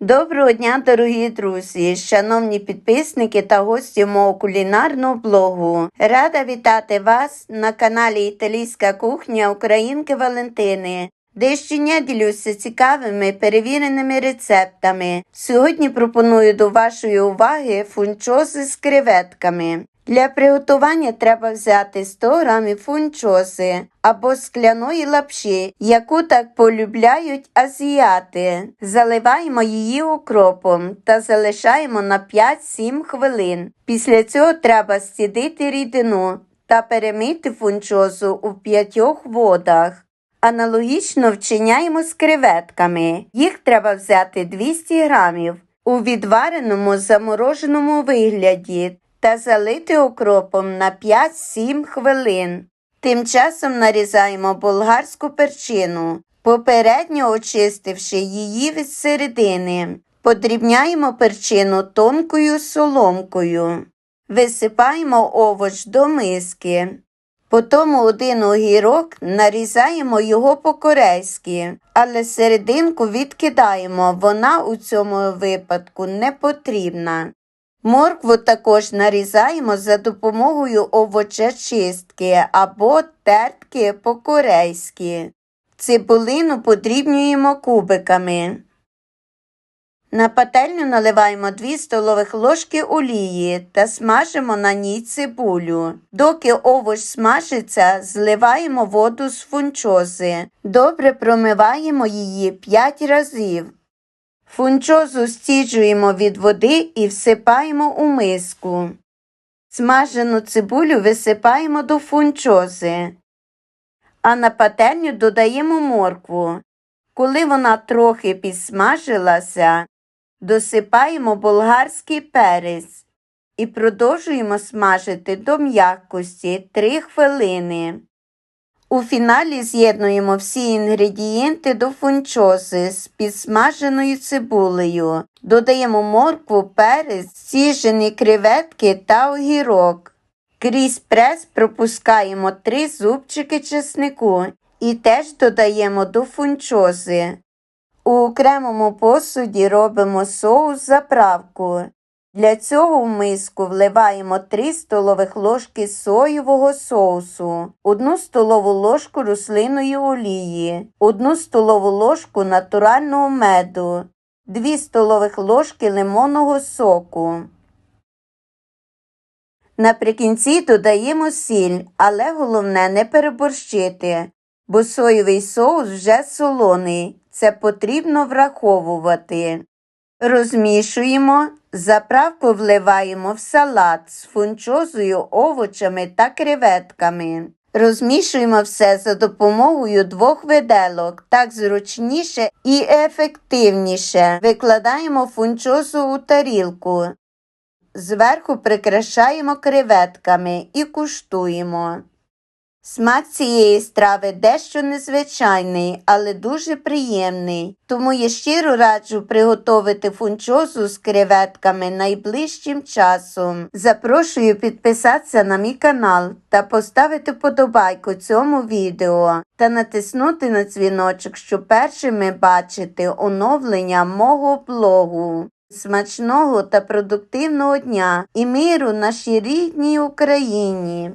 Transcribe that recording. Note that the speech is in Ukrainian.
Доброго дня, дорогі друзі, шановні підписники та гості мого кулінарного блогу. Рада вітати вас на каналі Італійська кухня Українки Валентини, де щодня ділюся цікавими перевіреними рецептами. Сьогодні пропоную до вашої уваги фунчози з креветками. Для приготування треба взяти 100 г фунчози або скляної лапші, яку так полюбляють азіати. Заливаємо її окропом та залишаємо на 5-7 хвилин. Після цього треба стідити рідину та перемити фунчозу у п'ятьох водах. Аналогічно вчиняємо з креветками. Їх треба взяти 200 грамів у відвареному замороженому вигляді та залити окропом на 5-7 хвилин. Тим часом нарізаємо болгарську перчину, попередньо очистивши її від середини. Подрібняємо перчину тонкою соломкою. Висипаємо овоч до миски. Потім один огірок нарізаємо його по-корейськи, але серединку відкидаємо, вона у цьому випадку не потрібна. Моркву також нарізаємо за допомогою овочечистки або тертки по-корейськи. Цибулину подрібнюємо кубиками. На пательню наливаємо 2 столових ложки олії та смажимо на ній цибулю. Доки овоч смажиться, зливаємо воду з фунчози. Добре промиваємо її 5 разів. Фунчозу стіджуємо від води і всипаємо у миску. Смажену цибулю висипаємо до фунчози, а на пательню додаємо моркву. Коли вона трохи підсмажилася, досипаємо болгарський перець і продовжуємо смажити до м'якості 3 хвилини. У фіналі з'єднуємо всі інгредієнти до фунчози з підсмаженою цибулею. Додаємо моркву, перець, сіжені креветки та огірок. Крізь прес пропускаємо 3 зубчики чеснику і теж додаємо до фунчози. У окремому посуді робимо соус заправку. Для цього в миску вливаємо 3 столових ложки соєвого соусу, 1 столову ложку рослинної олії, 1 столову ложку натурального меду, 2 столових ложки лимонного соку. Наприкінці додаємо сіль, але головне не переборщити, бо соєвий соус вже солоний. Це потрібно враховувати. Розмішуємо, заправку вливаємо в салат з фунчозою, овочами та креветками. Розмішуємо все за допомогою двох виделок, так зручніше і ефективніше. Викладаємо фунчозу у тарілку. Зверху прикрашаємо креветками і куштуємо. Смак цієї страви дещо незвичайний, але дуже приємний, тому я щиро раджу приготувати фунчозу з креветками найближчим часом. Запрошую підписатися на мій канал та поставити подобайку цьому відео та натиснути на дзвіночок, щоб першими бачити оновлення мого блогу. Смачного та продуктивного дня і миру нашій рідній Україні!